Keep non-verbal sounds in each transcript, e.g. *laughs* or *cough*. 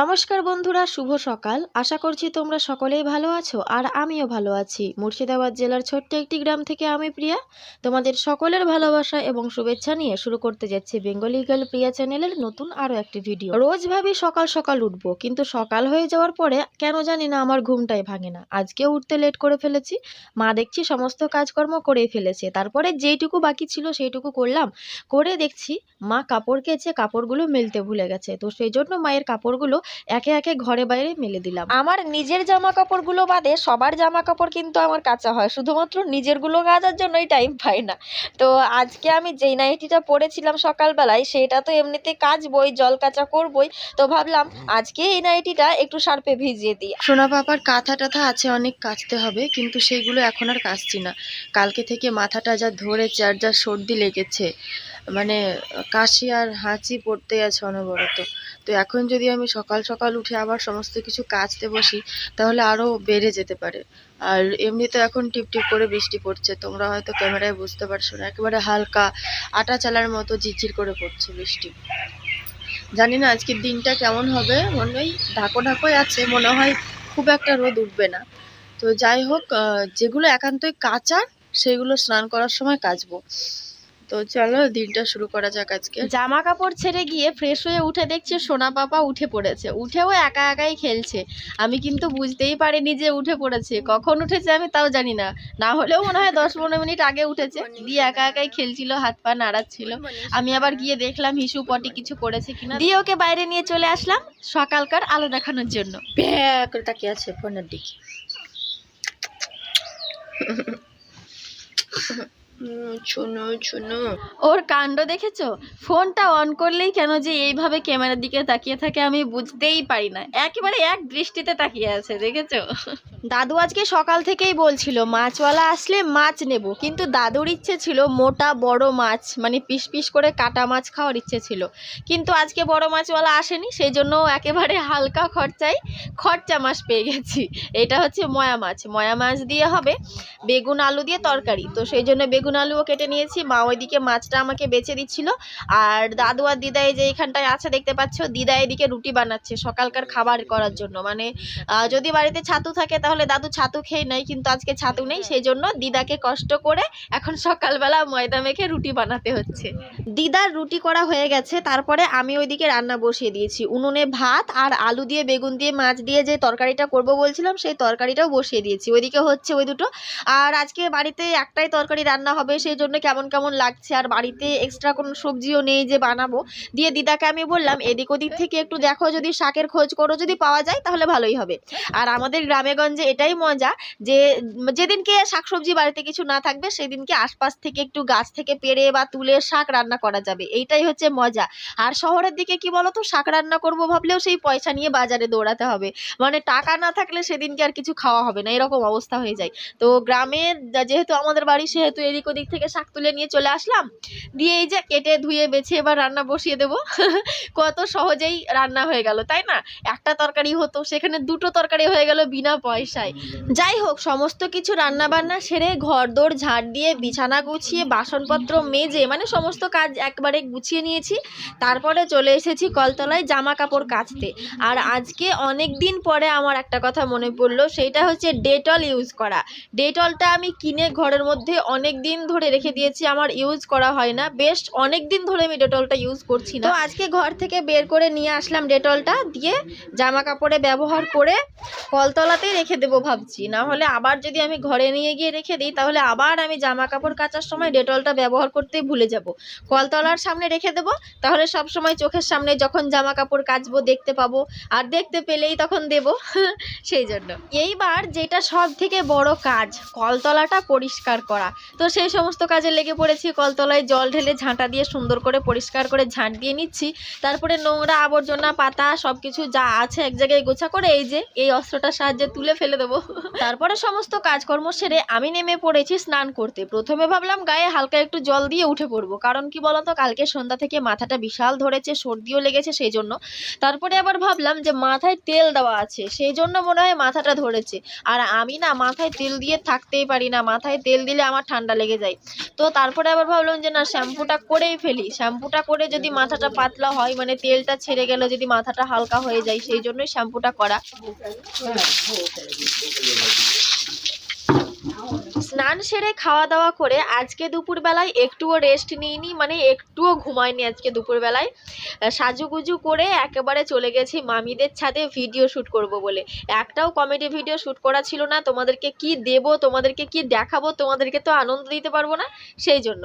নমস্কার বন্ধুরা, শুভ সকাল। আশা করছি তোমরা সকলেই ভালো আছো আর আমিও ভালো আছি। মুর্শিদাবাদ জেলার ছোট্ট একটি গ্রাম থেকে আমি প্রিয়া। তোমাদের সকলের ভালোবাসা এবং শুভেচ্ছা নিয়ে শুরু করতে যাচ্ছি বেঙ্গলি গার্ল প্রিয়া চ্যানেলের নতুন আরও একটি ভিডিও। রোজ ভাবি সকাল সকাল উঠবো, কিন্তু সকাল হয়ে যাওয়ার পরে কেন জানি না আমার ঘুমটাই ভাঙে না। আজকেও উঠতে লেট করে ফেলেছি, মা দেখছি সমস্ত কাজকর্ম করে ফেলেছে। তারপরে যেইটুকু বাকি ছিল সেইটুকু করলাম। করে দেখছি মা কাপড় কেচে কাপড়গুলো মেলতে ভুলে গেছে। তো সেই জন্য মায়ের কাপড়গুলো একে একে ঘরে বাইরে মেলে দিলাম। আমার নিজের জামা কাপড়গুলো বাদে সবার জামা কাপড় কিন্তু আমার কাঁচা হয়। শুধুমাত্র নিজেরগুলো কাচার জন্যই টাইম পাই না। তো আজকে আমি যেই নাইটিটা পরেছিলাম সকালবেলায় সেটা তো এমনিতে কাচবই জল কাচা করবই। তো ভাবলাম আজকে এই নাইটিটা একটু সার্পে ভিজিয়ে দিই। সোনা পাপার কাঁথা টাথা আছে অনেক কাচতে হবে কিন্তু সেইগুলো এখন আর কাচছি না। কালকে থেকে মাথাটা যা ধরেছে আর যা সর্দি লেগেছে মানে কাশি আর হাঁচি পড়তে আছে অনবরত। তো এখন যদি আমি সকাল সকাল উঠে আবার সমস্ত কিছু কাচতে বসি, তাহলে আরও বেড়ে যেতে পারে। আর এমনিতে এখন টিপ টিপ করে বৃষ্টি পড়ছে, তোমরা হয়তো ক্যামেরায় বুঝতে পারছ না, একেবারে হালকা আটা চালার মতো ঝিরঝির করে পড়ছে বৃষ্টি। জানি না আজকের দিনটা কেমন হবে, মনে হয় ঢাকো ঢাকোই আছে, মনে হয় খুব একটা রোদ উঠবে না। তো যাই হোক যেগুলো একান্তই কাচার সেগুলো স্নান করার সময় কাচবো। তো চলো দিনটা শুরু করা যাক আজকে। জামা কাপড় ছেড়ে গিয়ে ফ্রেশ হয়ে উঠে দেখছি সোনা পাপা উঠে পড়েছে। উঠেও একা একাই খেলছে। আমি কিন্তু বুঝতেই পারিনি যে উঠে পড়েছে। কখন উঠেছে আমি তাও জানি না। না হলেও মনে হয় দশ পনেরো মিনিট আগে উঠেছে। দিয়ে একা একাই খেলছিল হাত পা নাড়াচ্ছিল। আমি আবার গিয়ে দেখলাম হিসু পটি কিছু করেছে কিনা। দিয়ে ওকে বাইরে নিয়ে চলে আসলাম সকালকার আলো দেখানোর জন্য। করে তাকিয়ে আছে ফোনের দিকে। শোনো শোনো। ওর কাণ্ড দেখেছ? ফোনটা অন করলেই কেন যে এইভাবে ক্যামেরার দিকে তাকিয়ে থাকে আমি বুঝতেই পারি না। একেবারে এক দৃষ্টিতে তাকিয়ে আছে দেখেছ? দাদু আজকে সকাল থেকেই বলছিল মাছওয়ালা আসলে মাছ নেব। কিন্তু দাদুর ইচ্ছে ছিল মোটা বড় মাছ মানে পিস পিস করে কাটা মাছ খাওয়ার ইচ্ছে ছিল। কিন্তু আজকে বড় মাছওয়ালা আসেনি সেই জন্য একেবারে হালকা খরচায় খরচা মাছ পেয়ে গেছি। এটা হচ্ছে ময়া মাছ। ময়া মাছ দিয়ে হবে বেগুন আলু দিয়ে তরকারি। তো সেই জন্য বেগুন আলুও কেটে নিয়েছি। মা ওইদিকে মাছটা আমাকে বেছে দিচ্ছিল। আর দাদু আর দিদা এই যে এইখানটায় আছে, দেখতে পাচ্ছ, দিদা এদিকে রুটি বানাচ্ছে সকালকার খাবার করার জন্য। মানে যদি বাড়িতে ছাতু থাকে তাহলে দাদু ছাতু খেয়ে নেয়, কিন্তু আজকে ছাতু নেই সেই জন্য দিদাকে কষ্ট করে এখন সকালবেলা ময়দা মেখে রুটি বানাতে হচ্ছে। দিদার রুটি করা হয়ে গেছে, তারপরে আমি ওইদিকে রান্না বসিয়ে দিয়েছি। উনুনে ভাত আর আলু দিয়ে, বেগুন দিয়ে, মাছ দিয়ে যে তরকারিটা করব বলছিলাম, সেই তরকারিটাও বসিয়ে দিয়েছি। ওইদিকে হচ্ছে ওই দুটো। আর আজকে বাড়িতে একটাই তরকারি রান্না হবে সেই জন্য কেমন কেমন লাগছে? আর বাড়িতে এক্সট্রা কোনো সবজিও নেই যে বানাবো? দিয়ে দিদাকে আমি বললাম, এদিক ওদিক থেকে একটু দেখো যদি শাকের খোঁজ করো যদি পাওয়া যায়, তাহলে ভালোই হবে। আর আমাদের গ্রামেগঞ্জে এটাই মজা যে, যেদিনকে শাকসবজি বাড়িতে কিছু না থাকবে, সেদিনকে আশপাশ থেকে একটু গাছ থেকে পেড়ে বা তুলে শাক রান্না করা যাবে। এইটাই হচ্ছে মজা। আর শহরের দিকে কি বলতো, শাক রান্না করব ভাবলেও সেই পয়সা নিয়ে বাজারে দৌড়াতে হবে। মানে টাকা না থাকলে সেদিনকে আর কিছু খাওয়া হবে না, এরকম অবস্থা হয়ে যায়। তো গ্রামে, যেহেতু আমাদের বাড়ি সেহেতু এদিক ওদিক থেকে শাক তুলে নিয়ে চলে আসলাম। দিয়ে এই যে কেটে ধুয়ে বেছে এবার রান্না বসিয়ে দেবো। *laughs* কত সহজেই রান্না হয়ে গেল, তাই না? একটা তরকারি হতো, সেখানে দুটো তরকারি হয়ে গেল বিনা পয়সায়। যাই হোক, সমস্ত কিছু রান্না বান্না সেরে ঘর দোর ঝাড় দিয়ে বিছানা গুছিয়ে বাসনপত্র মেজে মানে সমস্ত কাজ একবারে গুছিয়ে নিয়েছি। তারপরে চলে এসেছি কলতলায় জামা কাপড় কাচতে। আর আজকে অনেক দিন পরে আমার একটা কথা মনে পড়ল সেইটা হচ্ছে ডেটল ইউজ করা। ডেটলটা আমি কিনে ঘরের মধ্যে অনেক দিন ধরে রেখে দিয়েছি আমার ইউজ করা হয় না। বেশ অনেক দিন ধরে আমি ডেটলটা ইউজ করছি না। তো আজকে ঘর থেকে বের করে নিয়ে আসলাম ডেটলটা দিয়ে জামা কাপড়ে ব্যবহার করে কলতলাতেই রেখে দেবো ভাবছি। না হলে আবার যদি আমি ঘরে নিয়ে গিয়ে রেখে দিই তাহলে আবার আমি জামা কাপড় কাচার সময় ডেটলটা ব্যবহার করতেই ভুলে যাব। কলতলার সামনে রেখে দেবো তাহলে সব সময় চোখের সামনে যখন জামা কাপড় কাচবো দেখতে পাবো আর দেখতে পেলেই তখন দেব। *laughs* সেই জন্য। এইবার যেটা সব থেকে বড় কাজ কলতলাটা পরিষ্কার করা। তো সেই সমস্ত কাজে লেগে পড়েছি। কলতলায় জল ঢেলে ঝাঁটা দিয়ে সুন্দর করে পরিষ্কার করে ঝাঁট দিয়ে নিচ্ছি। তারপরে নোংরা আবর্জনা, পাতা সব কিছু যা আছে এক জায়গায় গোছা করে এই যে, এই অস্ত্রটার সাহায্যে তুলে ফেলে দেবো। তারপরে সমস্ত কাজকর্ম সেরে আমি নেমে পড়েছি স্নান করতে। প্রথমে ভাবলাম গায়ে হালকা একটু জল দিয়ে উঠে পড়ব। কারণ কি বলতো, কালকে সন্ধ্যা থেকে মাথাটা বিশাল ধরেছে, সর্দিও লেগেছে সেই জন্য। তারপরে আবার ভাবলাম যে মাথায় তেল দেওয়া আছে, সেই জন্য মনে হয় মাথাটা ধরেছে। আর আমি না মাথায় তেল দিয়ে থাকতেই পারি না। মাথায় তেল দিলে আমার ঠান্ডা লেগে লেগে যায়। তো তারপরে আবার ভাবলাম যে না, শ্যাম্পুটা করেই ফেলি। শ্যাম্পুটা করে যদি মাথাটা পাতলা হয় মানে তেলটা ছেড়ে গেলে, যদি মাথাটা হালকা হয়ে যায়, সেই জন্যই শ্যাম্পুটা করা। স্নান সেরে খাওয়া দাওয়া করে আজকে দুপুরবেলায় একটুও রেস্ট নিইনি মানে একটুও ঘুমাইনি আজকে দুপুরবেলায়। সাজুগুজু করে একেবারে চলে গেছি মামিদের ছাদে ভিডিও শ্যুট করব বলে। একটাও কমেডি ভিডিও শ্যুট করা ছিল না, তোমাদেরকে কি দেব, তোমাদেরকে কি দেখাবো, তোমাদেরকে তো আনন্দ দিতে পারব না, সেই জন্য।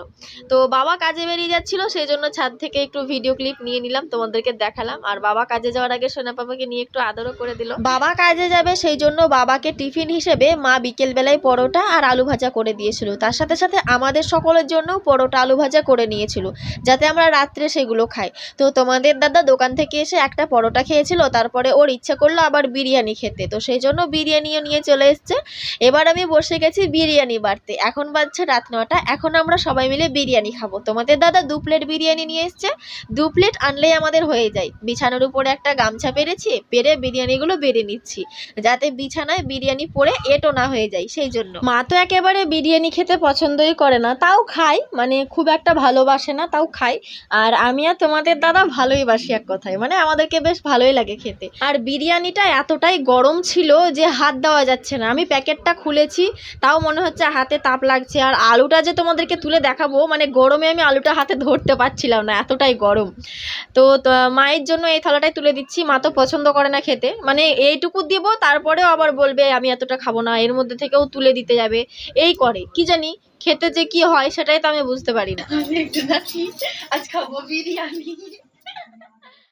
তো বাবা কাজে বেরিয়ে যাচ্ছিল, সেই জন্য ছাদ থেকে একটু ভিডিও ক্লিপ নিয়ে নিলাম, তোমাদেরকে দেখালাম। আর বাবা কাজে যাওয়ার আগে সোনা পাপাকে নিয়ে একটু আদরও করে দিল। বাবা কাজে যাবে, সেই জন্য বাবাকে টিফিন হিসেবে মা বিকেল বেলায় পরোটা আর আলু ভাজা করে দিয়েছিল। তার সাথে সাথে আমাদের সকলের জন্য পরোটা, আলু ভাজা করে নিয়েছিল, যাতে আমরা রাত্রে সেগুলো খাই। তো তোমাদের দাদা দোকান থেকে এসে একটা পরোটা খেয়েছিল, তারপরে ওর ইচ্ছা করল আবার বিরিয়ানি খেতে। তো সেই জন্য বিরিয়ানিও নিয়ে চলে এসছে। এবার আমি বসে গেছি বিরিয়ানি বাড়তে। এখন বাজছে রাত নটা। এখন আমরা সবাই মিলে বিরিয়ানি খাব। তোমাদের দাদা দু প্লেট বিরিয়ানি নিয়ে এসছে। দু প্লেট আনলেই আমাদের হয়ে যায়। বিছানার উপরে একটা গামছা পেরেছি, পেরে বিরিয়ানিগুলো বেড়ে নিচ্ছি। যাতে বিছানায় বিরিয়ানি পরে এটো না হয়ে যায়, সেই জন্য। মা তো একেবারে বিরিয়ানি খেতে পছন্দই করে না। তাও খাই মানে খুব একটা ভালোবাসে না, তাও খাই আর আমি আর তোমাদের দাদা ভালোই বাসি এক কথায়। মানে আমাদেরকে বেশ ভালোই লাগে খেতে। আর বিরিয়ানিটা এতটাই গরম ছিল যে হাত দেওয়া যাচ্ছে না। আমি প্যাকেটটা খুলেছি, তাও মনে হচ্ছে হাতে তাপ লাগছে। আর আলুটা যে তোমাদেরকে তুলে দেখাবো মানে গরমে আমি আলুটা হাতে ধরতে পারছিলাম না, এতটাই গরম। তো মায়ের জন্য এই থালাটাই তুলে দিচ্ছি। মা তো পছন্দ করে না খেতে। মানে এইটুকু দিব, তারপরেও আবার বলবে, আমি এতটা খাব না। এর মধ্যে থেকেও তুলে দিতে যাবে। এই করে। কি জানি, খেতে যে কি হয়, সেটাই তো আমি বুঝতে পারি না। আজ খাব বিরিয়ানি।